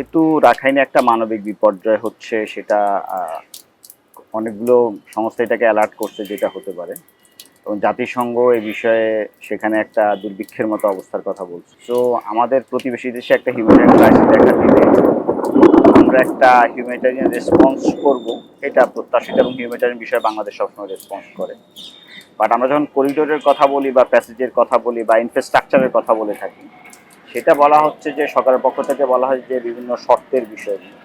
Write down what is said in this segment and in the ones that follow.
যেহেতু রাখাইনে একটা মানবিক বিপর্যয় হচ্ছে, সেটা অনেকগুলো সংস্থা এটাকে অ্যালার্ট করছে যেটা হতে পারে। এবং জাতিসংঘ এই বিষয়ে সেখানে একটা দুর্ভিক্ষের মতো অবস্থার কথা বলছে। তো আমাদের প্রতিবেশী দেশে একটা হিউম্যানিটারিয়ান ক্রাইসিস দেখা দিলে আমরা একটা হিউম্যানিটারিয়ান রেসপন্স করব। এটা প্রত্যাশিত এবং হিউম্যানিটারিয়ান বিষয়ে বাংলাদেশ সবসময় রেসপন্স করে। বাট আমরা যখন করিডোরের কথা বলি বা প্যাসেজের কথা বলি বা ইনফ্রাস্ট্রাকচারের কথা বলে থাকি সেটা বলা হচ্ছে যে সরকারের পক্ষ থেকে বলা হয় যে বিভিন্ন শর্তের বিষয়গুলো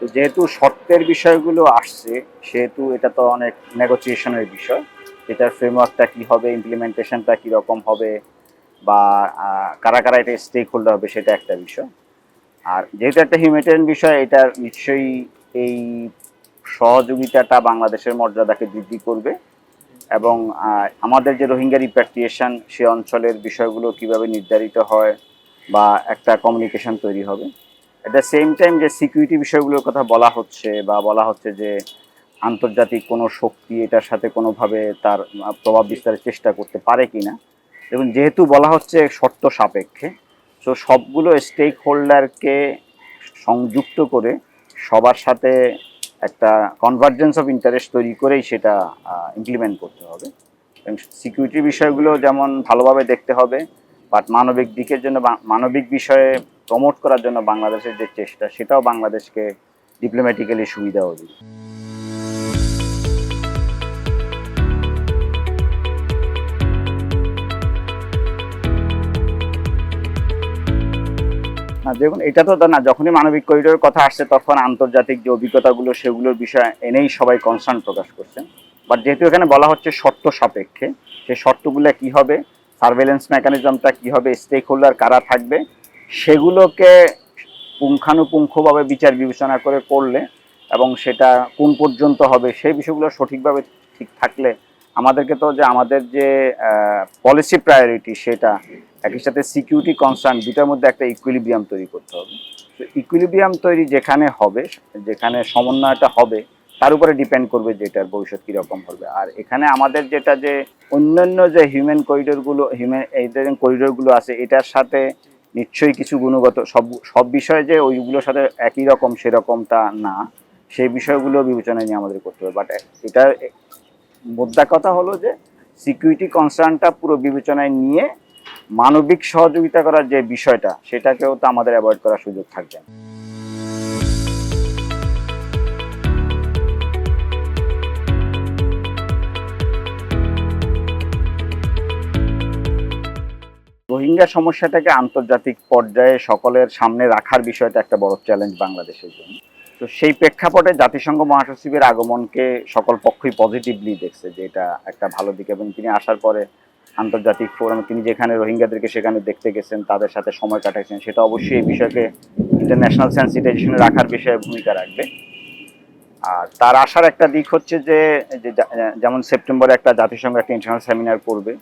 তো যেহেতু শর্তের বিষয়গুলো আসছে, সেহেতু এটা তো অনেক নেগোসিয়েশনের বিষয়। এটার ফ্রেমওয়ার্কটা কী হবে ইমপ্লিমেন্টেশনটা কীরকম হবে, বা কারা কারা এটা স্টেক হোল্ডার হবে সেটা একটা বিষয়। আর যেহেতু একটা হিউম্যানিটেরিয়ান বিষয় এটার নিশ্চয়ই এই সহযোগিতাটা বাংলাদেশের মর্যাদাকে বৃদ্ধি করবে। এবং আমাদের যে রোহিঙ্গা রিপ্যাট্রিয়েশন সে অঞ্চলের বিষয়গুলো কীভাবে নির্ধারিত হয় বা একটা কমিউনিকেশন তৈরি হবে। এট দ্য সেম টাইম যে সিকিউরিটি বিষয়গুলোর কথা বলা হচ্ছে বা বলা হচ্ছে যে আন্তর্জাতিক কোনো শক্তি এটার সাথে কোনোভাবে তার প্রভাব বিস্তারের চেষ্টা করতে পারে কি না এবং যেহেতু বলা হচ্ছে শর্ত সাপেক্ষে তো সবগুলো স্টেক হোল্ডারকে সংযুক্ত করে সবার সাথে একটা কনভার্জেন্স অফ ইন্টারেস্ট তৈরি করেই সেটা ইমপ্লিমেন্ট করতে হবে। এবং সিকিউরিটি বিষয়গুলো যেমন ভালোভাবে দেখতে হবে বাট মানবিক দিকের জন্য মানবিক বিষয়ে প্রমোট করার জন্য বাংলাদেশের যে চেষ্টা, সেটাও বাংলাদেশকে ডিপ্লোম্যাটিক্যালি সুবিধা হবে না, দেখুন, এটা তো না, যখনই মানবিক করিডোরের কথা আসছে, তখন আন্তর্জাতিক যে অভিজ্ঞতাগুলো, সেগুলোর বিষয়ে এনেই সবাই কনসার্ন প্রকাশ করছেন বাট যেহেতু এখানে বলা হচ্ছে শর্ত সাপেক্ষে সেই শর্তগুলো কি হবে সার্ভেলেন্স মেকানিজমটা কি হবে স্টেক হোল্ডার কারা থাকবে, সেগুলোকে পুঙ্খানুপুঙ্খভাবে বিচার বিবেচনা করে করলে এবং সেটা কোন পর্যন্ত হবে, সেই বিষয়গুলো সঠিকভাবে ঠিক থাকলে আমাদেরকে তো যে আমাদের যে পলিসি প্রায়োরিটি সেটা, একই সাথে সিকিউরিটি কনসার্ন দুটার মধ্যে একটা ইকুইলিব্রিয়াম তৈরি করতে হবে। তো ইকুইলিব্রিয়াম তৈরি যেখানে হবে, যেখানে সমন্বয়টা হবে তার উপরে ডিপেন্ড করবে যে এটার ভবিষ্যৎ কীরকম হবে। আর এখানে আমাদের যেটা যে অন্যান্য যে হিউম্যান করিডোরগুলো হিউম্যান এই করিডোরগুলো আছে, এটার সাথে নিশ্চয়ই কিছু গুণগত, সব সব বিষয়ে যে ওইগুলোর সাথে একই রকম সেরকমটা না। সেই বিষয়গুলো বিবেচনায় নিয়ে আমাদের করতে হবে। বাট এটা মোদ্দা কথা হলো যে সিকিউরিটি কনসার্নটা পুরো বিবেচনায় নিয়ে মানবিক সহযোগিতা করার যে বিষয়টা, সেটাকেও তো আমাদের অ্যাভয়েড করার সুযোগ থাকবে রোহিঙ্গা সমস্যাটাকে আন্তর্জাতিক পর্যায়ে সকলের সামনে রাখার বিষয়টা একটা বড় চ্যালেঞ্জ বাংলাদেশের জন্য। তো সেই প্রেক্ষাপটে জাতিসংঘ মহাসচিবের আগমনকে সকল পক্ষই পজিটিভলি দেখছে যে এটা একটা ভালো দিক এবং তিনি আসার পরে আন্তর্জাতিক ফোরামে তিনি যেখানে রোহিঙ্গাদেরকে সেখানে দেখতে গেছেন, তাদের সাথে সময় কাটাচ্ছেন সেটা অবশ্যই এই বিষয়কে ইন্টারন্যাশনাল সেন্সিটাইজেশনে রাখার বিষয়ে ভূমিকা রাখবে। আর তার আসার একটা দিক হচ্ছে যে যেমন সেপ্টেম্বরে একটা জাতিসংঘ একটা ইন্টারন্যাশনাল সেমিনার করবে।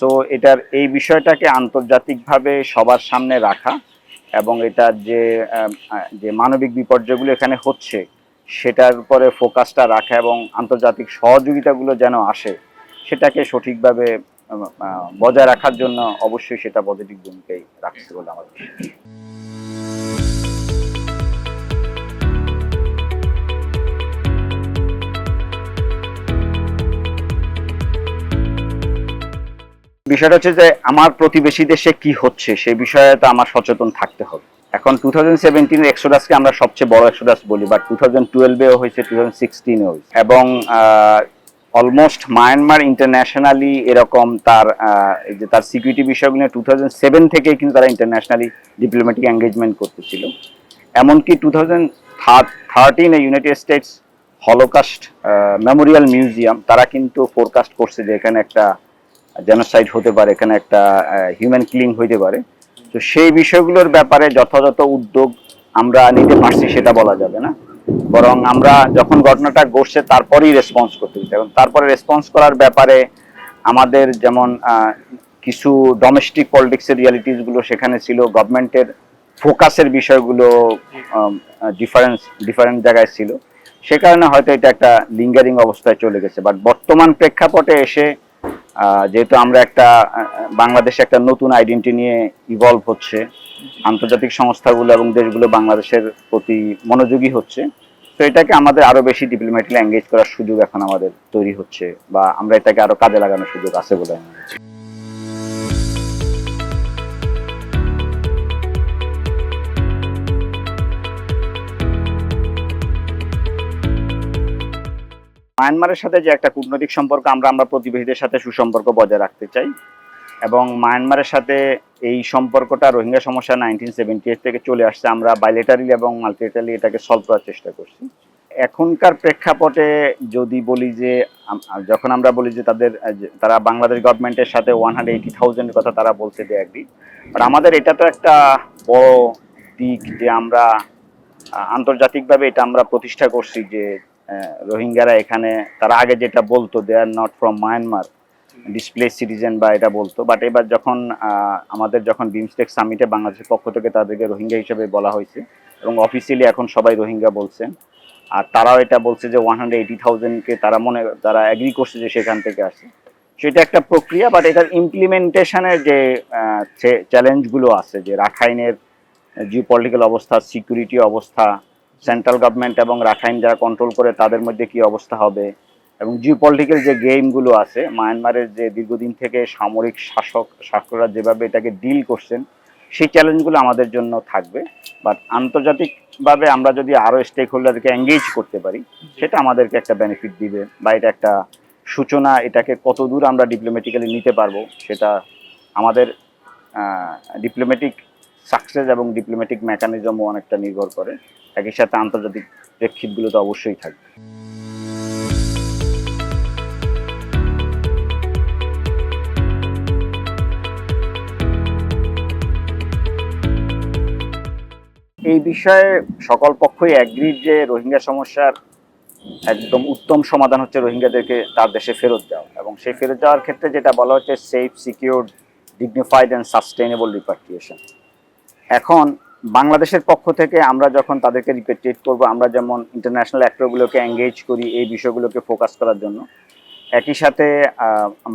সো এটার এই বিষয়টাকে আন্তর্জাতিকভাবে সবার সামনে রাখা এবং এটার যে যে মানবিক বিপর্যয়গুলো এখানে হচ্ছে, সেটার উপরে ফোকাসটা রাখা এবং আন্তর্জাতিক সহযোগিতাগুলো যেন আসে, সেটাকে সঠিকভাবে বজায় রাখার জন্য অবশ্যই সেটা পজিটিভ ভূমিকাই রাখছে বলে আমার বিশ্বাস। বিষয়টা হচ্ছে যে আমার প্রতিবেশী দেশে কি হচ্ছে, সেই বিষয়ে তো আমার সচেতন থাকতে হবে। এখন টু থাউজেন্ড সেভেন্টিনের এক্সোডাসকে আমরা সবচেয়ে বড় এক্সোডাস বলি বাট টু থাউজেন্ড টুয়েলভেও হয়েছে টু থাউজেন্ড সিক্সটিনেও এবং অলমোস্ট মায়ানমার ইন্টারন্যাশনালি এরকম তার যে তার সিকিউরিটি বিষয়গুলো টু থাউজেন্ড সেভেন থেকেই কিন্তু তারা ইন্টারন্যাশনালি ডিপ্লোম্যাটিক এঙ্গেজমেন্ট করতেছিল। এমনকি two thousand থার্টিনে United States Holocaust Memorial Museum তারা কিন্তু ফোরকাস্ট করছে যে এখানে একটা জেনোসাইড হতে পারে, এখানে একটা হিউম্যান কিলিং হইতে পারে। তো সেই বিষয়গুলোর ব্যাপারে যথাযথ উদ্যোগ আমরা নিতে পারছি সেটা বলা যাবে না। বরং আমরা যখন ঘটনাটা ঘটছে তারপরেই রেসপন্স করতে হচ্ছে এবং তারপরে রেসপন্স করার ব্যাপারে আমাদের যেমন কিছু ডোমেস্টিক পলিটিক্সের রিয়ালিটিসগুলো সেখানে ছিল গভর্নমেন্টের ফোকাসের বিষয়গুলো ডিফারেন্স ডিফারেন্ট জায়গায় ছিল। সে কারণে হয়তো এটা একটা লিঙ্গারিং অবস্থায় চলে গেছে। বাট বর্তমান প্রেক্ষাপটে এসে যেহেতু আমরা একটা বাংলাদেশে একটা নতুন আইডেন্টি নিয়ে ইভলভ হচ্ছে, আন্তর্জাতিক সংস্থাগুলো এবং দেশগুলো বাংলাদেশের প্রতি মনোযোগী হচ্ছে, তো এটাকে আমাদের আরও বেশি ডিপ্লোম্যাটিক এঙ্গেজ করার সুযোগ এখন আমাদের তৈরি হচ্ছে বা আমরা এটাকে আরও কাজে লাগানোর সুযোগ আছে বলে আমি মায়ানমারের সাথে যে একটা কূটনৈতিক সম্পর্ক, আমরা আমরা প্রতিবেশীদের সাথে সুসম্পর্ক বজায় রাখতে চাই। এবং মায়ানমারের সাথে এই সম্পর্কটা রোহিঙ্গা সমস্যা নাইনটিন সেভেন্টি এইট থেকে চলে আসছে। আমরা বাইলেটারি এবং মাল্টিলেটারি এটাকে সলভ করার চেষ্টা করছি। এখনকার প্রেক্ষাপটে যদি বলি যে যখন আমরা বলি যে তাদের তারা বাংলাদেশ গভর্নমেন্টের সাথে ওয়ান হান্ড্রেড এইটি থাউজেন্ডের কথা তারা বলছে যে একদিন বাট আমাদের এটা তো একটা বড় দিক যে আমরা আন্তর্জাতিকভাবে এটা আমরা প্রতিষ্ঠা করছি যে রোহিঙ্গারা এখানে, তারা আগে যেটা বলতো they are not from Myanmar displaced citizen বা এটা বলতো। বাট এবার যখন আমাদের যখন বিমস্টেক সামিটে বাংলাদেশের পক্ষ থেকে তাদেরকে রোহিঙ্গা হিসেবে বলা হয়েছে, এবং অফিসিয়ালি এখন সবাই রোহিঙ্গা বলছেন, আর তারাও এটা বলছে যে ওয়ান হান্ড্রেড এইটি থাউজেন্ডকে তারা মনে, তারা অ্যাগ্রি করছে যে সেখান থেকে আসে। সেটা একটা প্রক্রিয়া বাট এটার ইমপ্লিমেন্টেশনের যে চ্যালেঞ্জগুলো আছে, যে রাখাইনের জিও পলিটিক্যাল অবস্থা সিকিউরিটি অবস্থা সেন্ট্রাল গভর্নমেন্ট এবং রাখাইন যারা কন্ট্রোল করে তাদের মধ্যে কি অবস্থা হবে? এবং জিও পলিটিক্যাল যে গেমগুলো আছে, মায়ানমারের যে দীর্ঘদিন থেকে সামরিক শাসক, শাসকরা যেভাবে এটাকে ডিল করছেন, সেই চ্যালেঞ্জগুলো আমাদের জন্য থাকবে। বাট আন্তর্জাতিকভাবে আমরা যদি আরও স্টেক হোল্ডারকে এঙ্গেজ করতে পারি, সেটা আমাদেরকে একটা বেনিফিট দিবে বা এটা একটা সূচনা, এটাকে কত দূর আমরা ডিপ্লোম্যাটিক্যালি নিতে পারব, সেটা আমাদের ডিপ্লোম্যাটিক সাকসেস এবং ডিপ্লোম্যাটিক মেকানিজমও অনেকটা নির্ভর করে। একই সাথে আন্তর্জাতিক প্রেক্ষিতগুলো তো অবশ্যই থাকবে। এই বিষয়ে সকল পক্ষই অ্যাগ্রিড যে রোহিঙ্গা সমস্যার একদম উত্তম সমাধান হচ্ছে রোহিঙ্গাদেরকে তার দেশে ফেরত দেওয়া। এবং সেই ফেরত যাওয়ার ক্ষেত্রে যেটা বলা হচ্ছে safe secure dignified and sustainable repatriation এখন বাংলাদেশের পক্ষ থেকে আমরা যখন তাদেরকে রিপেট্রিয়েট করব, আমরা যেমন ইন্টারন্যাশনাল অ্যাক্টরগুলোকে এঙ্গেজ করি এই বিষয়গুলোকে ফোকাস করার জন্য, একই সাথে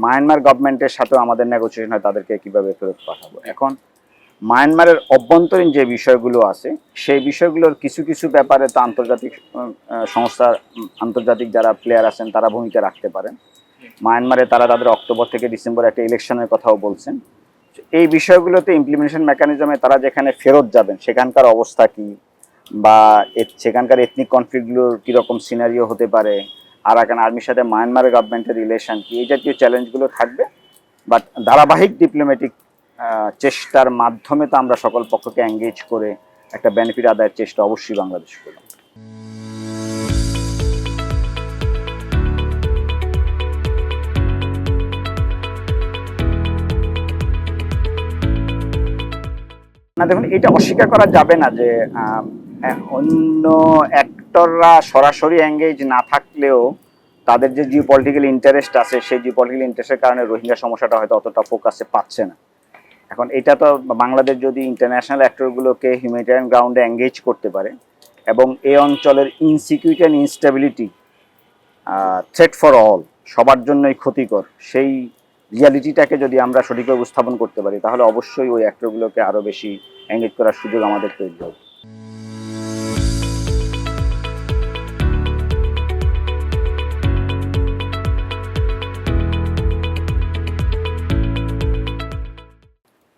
মায়ানমার গভর্নমেন্টের সাথেও আমাদের নেগোসিয়েশন হয় তাদেরকে কীভাবে ফেরত পাঠাবো। এখন মায়ানমারের অভ্যন্তরীণ যে বিষয়গুলো আছে, সেই বিষয়গুলোর কিছু কিছু ব্যাপারে তো আন্তর্জাতিক সংস্থা আন্তর্জাতিক যারা প্লেয়ার আছেন তারা ভূমিকা রাখতে পারেন। মায়ানমারে তারা তাদের অক্টোবর থেকে ডিসেম্বর একটা ইলেকশনের কথাও বলছেন। এই বিষয়গুলোতে ইমপ্লিমেন্টেশন মেকানিজমে তারা যেখানে ফেরত যাবেন, সেখানকার অবস্থা কি? বা সেখানকার এথনিক কনফ্লিক্টগুলোর কীরকম সিনারিও হতে পারে? আর আরাকান আর্মির সাথে মায়ানমারের গভর্নমেন্টের রিলেশন কি? এই জাতীয় চ্যালেঞ্জগুলো থাকবে। বাট ধারাবাহিক ডিপ্লোম্যাটিক চেষ্টার মাধ্যমে তো আমরা সকল পক্ষকে এঙ্গেজ করে একটা বেনিফিট আদায়ের চেষ্টা অবশ্যই বাংলাদেশ করব। না দেখুন এটা অস্বীকার করা যাবে না যে হ্যাঁ, অন্য অ্যাক্টররা সরাসরি এঙ্গেজ না থাকলেও তাদের যে জিও পলিটিক্যাল ইন্টারেস্ট আছে সেই জিও পলিটিক্যাল ইন্টারেস্টের কারণে রোহিঙ্গা সমস্যাটা হয়তো অতটা ফোকাসে পাচ্ছে না। এখন এটা তো বাংলাদেশ যদি ইন্টারন্যাশনাল অ্যাক্টরগুলোকে হিউম্যানিটেরিয়ান গ্রাউন্ডে এঙ্গেজ করতে পারে এবং এই অঞ্চলের insecurity and instability threat for all সবার জন্যই ক্ষতিকর সেই রিয়ালিটিটাকে যদি আমরা সঠিকভাবে উপস্থাপন করতে পারি, তাহলে অবশ্যই ওই অ্যাক্টরগুলোকে আরও বেশি এঙ্গেজ করার সুযোগ আমাদের তৈরি হবে।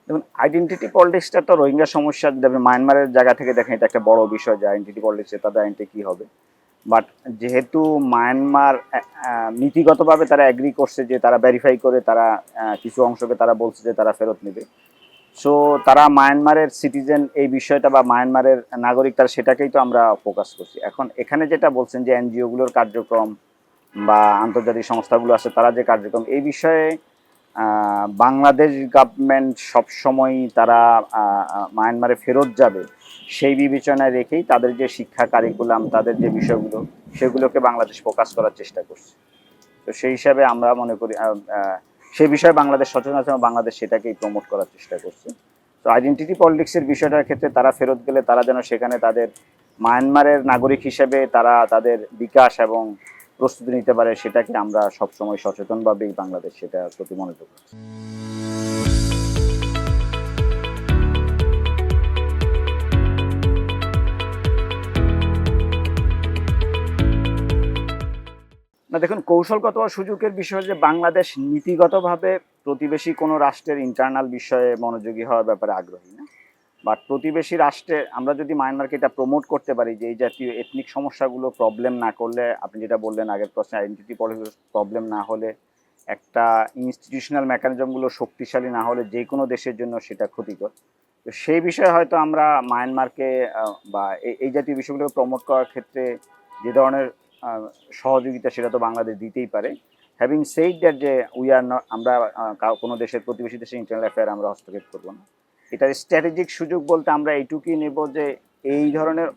দেখুন আইডেন্টিটি পলিটিক্সটা তো রোহিঙ্গা সমস্যা মায়ানমারের জায়গা থেকে দেখেন, এটা একটা বড় বিষয়, যে আইডেন্টিটি পলিটিক্সে তাদের আইডেন্টি কী হবে। বাট যেহেতু মায়ানমার নীতিগতভাবে তারা অ্যাগ্রি করছে যে তারা ভেরিফাই করে তারা কিছু অংশকে তারা বলছে যে তারা ফেরত নেবে। সো তারা মায়ানমারের সিটিজেন এই বিষয়টা বা মায়ানমারের নাগরিক তারা সেটাকেই তো আমরা ফোকাস করছি। এখন এখানে যেটা বলছেন যে এনজিওগুলোর কার্যক্রম বা আন্তর্জাতিক সংস্থাগুলো আছে, তারা যে কার্যক্রম, এই বিষয়ে বাংলাদেশ গভর্নমেন্ট সবসময় তারা মায়ানমারে ফেরত যাবে। সেই বিবেচনায় রেখেই তাদের যে শিক্ষা কারিকুলাম তাদের যে বিষয়গুলো, সেগুলোকে বাংলাদেশ ফোকাস করার চেষ্টা করছে তো সেই হিসাবে আমরা মনে করি সেই বিষয়ে বাংলাদেশ সচেতন আছে বাংলাদেশ সেটাকেই প্রমোট করার চেষ্টা করছে তো আইডেন্টিটি পলিটিক্সের বিষয়টার ক্ষেত্রে তারা ফেরত গেলে তারা যেন সেখানে তাদের মায়ানমারের নাগরিক হিসেবে তারা তাদের বিকাশ এবং প্রস্তুতি নিতে পারে, সেটাকে আমরা সবসময় সচেতনভাবেই বাংলাদেশ সেটা প্রতি মনোযোগ রাখি। না, দেখুন, কৌশলগত সুযোগের বিষয় যে বাংলাদেশ নীতিগতভাবে প্রতিবেশী কোনো রাষ্ট্রের ইন্টারনাল বিষয়ে মনোযোগী হওয়ার ব্যাপারে আগ্রহী না। বাট প্রতিবেশী রাষ্ট্রে, আমরা যদি মায়ানমারকে এটা প্রমোট করতে পারি যে এই জাতীয় এথনিক সমস্যাগুলো প্রবলেম না করলে, আপনি যেটা বললেন আগের প্রশ্নে আইডেন্টিটি প্রবলেম না হলে, একটা ইনস্টিটিউশনাল মেকানিজমগুলো শক্তিশালী না হলে যে কোনো দেশের জন্য সেটা ক্ষতিকর। তো সেই বিষয়ে হয়তো আমরা মায়ানমারকে বা এই- জাতীয় বিষয়গুলো প্রমোট করার ক্ষেত্রে যে ধরনের সহযোগিতা সেটা তো বাংলাদেশ দিতেই পারে। হ্যাভিং সেইড দ্যাট যে উই আর নট আমরা কোনো দেশের প্রতিবেশী দেশের ইন্টারনাল অ্যাফেয়ার আমরা হস্তক্ষেপ করব না। এটার স্ট্র্যাটেজিক সুযোগ বলতে আমরা এইটুকুই নেব যে এই ধরনের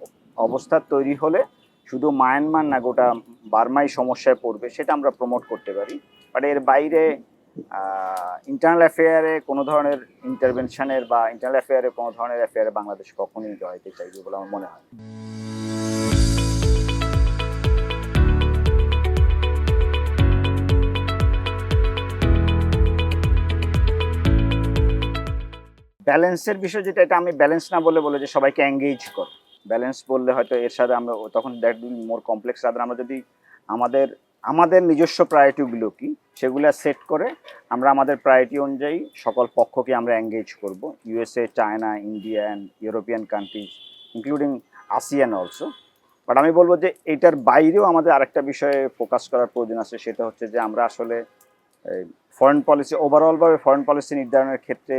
অবস্থা তৈরি হলে শুধু মায়ানমার না, গোটা বার্মাই সমস্যায় পড়বে, সেটা আমরা প্রমোট করতে পারি। বাট এর বাইরে ইন্টারনাল অ্যাফেয়ারে কোনো ধরনের ইন্টারভেনশনের বা ইন্টারনাল অ্যাফেয়ারে কোনো ধরনের অ্যাফেয়ারে বাংলাদেশ কখনোই জড়াইতে চাইবে বলে আমার মনে হয়। ব্যালেন্সের বিষয় যেটা, এটা আমি ব্যালেন্স না বলে বলে যে সবাইকে এঙ্গেজ কর। ব্যালেন্স বললে হয়তো এর সাথে আমরা তখন that will more complex rather আমরা যদি আমাদের আমাদের নিজস্ব প্রায়োরিটিগুলো কি, সেগুলো সেট করে আমরা আমাদের প্রায়োরিটি অনুযায়ী সকল পক্ষকে আমরা এঙ্গেজ করব। USA China India and European countries including ASEAN also but আমি বলব যে এটার বাইরেও আমাদের আরেকটা বিষয়ে ফোকাস করার প্রয়োজন আছে, সেটা হচ্ছে যে আমরা আসলে ফরেন পলিসি ওভারঅলভাবে ফরেন পলিসি নির্ধারণের ক্ষেত্রে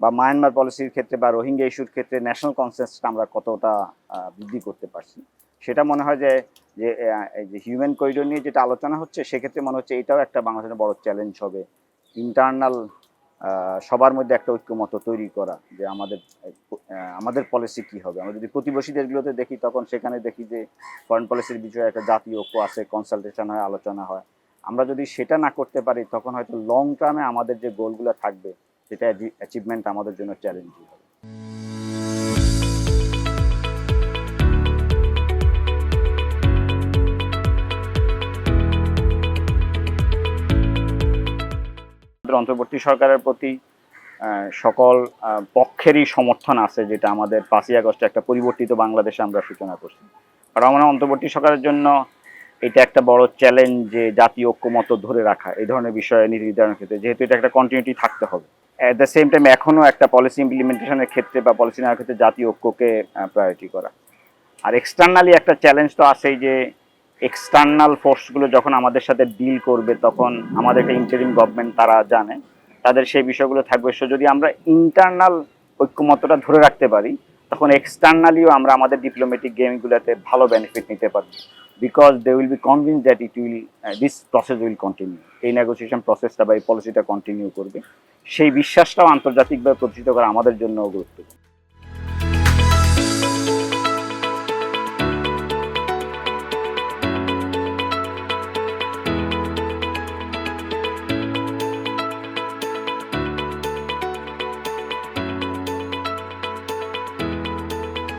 বা মায়ানমার পলিসির ক্ষেত্রে বা রোহিঙ্গা ইস্যুর ক্ষেত্রে ন্যাশনাল কনসেন্সটা আমরা কতটা বৃদ্ধি করতে পারছি। সেটা মনে হয় যে যে হিউম্যান করিডোর নিয়ে যেটা আলোচনা হচ্ছে, সেক্ষেত্রে মনে হচ্ছে এটাও একটা বাংলাদেশের বড় চ্যালেঞ্জ হবে। ইন্টারনাল সবার মধ্যে একটা ঐক্যমত তৈরি করা যে আমাদের আমাদের পলিসি কি হবে। আমরা যদি প্রতিবেশী দেশগুলোতে দেখি, তখন সেখানে দেখি যে ফরেন পলিসির বিষয়ে একটা জাতীয় ঐক্য আছে কনসালটেশন হয়, আলোচনা হয়। আমরা যদি সেটা না করতে পারি, তখন হয়তো লং টার্মে আমাদের যে গোলগুলো থাকবে সেটা অ্যাচিভমেন্ট আমাদের জন্য চ্যালেঞ্জিং হবে। অন্তর্বর্তী সরকারের প্রতি সকল পক্ষেরই সমর্থন আছে যেটা আমাদের পাঁচই আগস্টে একটা পরিবর্তিত বাংলাদেশে আমরা সূচনা করছি। আর আমার অন্তর্বর্তী সরকারের জন্য এটা একটা বড় চ্যালেঞ্জ যে জাতীয় ঐক্যমত ধরে রাখা, এই ধরনের বিষয়ে নীতি নির্ধারণের ক্ষেত্রে। যেহেতু এটা একটা কন্টিনিউটি থাকতে হবে। অ্যাট দ্য সেম টাইম এখনও একটা পলিসি ইমপ্লিমেন্টেশনের ক্ষেত্রে বা পলিসি নেওয়ার ক্ষেত্রে জাতীয় ঐক্যকে প্রায়োরিটি করা। আর এক্সটার্নালি একটা চ্যালেঞ্জ তো আছেই যে এক্সটার্নাল ফোর্সগুলো যখন আমাদের সাথে ডিল করবে, তখন আমাদের একটা ইন্টারিম গভর্নমেন্ট তারা জানে, তাদের সেই বিষয়গুলো থাকবে। সো যদি আমরা ইন্টারনাল ঐক্যমতটা ধরে রাখতে পারি, তখন এক্সটার্নালিও আমরা আমাদের ডিপ্লোমেটিক গেমগুলোতে ভালো বেনিফিট নিতে পারব। Because they will be convince that it will this process will continue এই নেগোসিয়েশন প্রসেসটা বা এই পলিসিটা কন্টিনিউ করবে। সেই বিশ্বাসটাও আন্তর্জাতিকভাবে প্রতিষ্ঠিত করা আমাদের জন্য গুরুত্বপূর্ণ।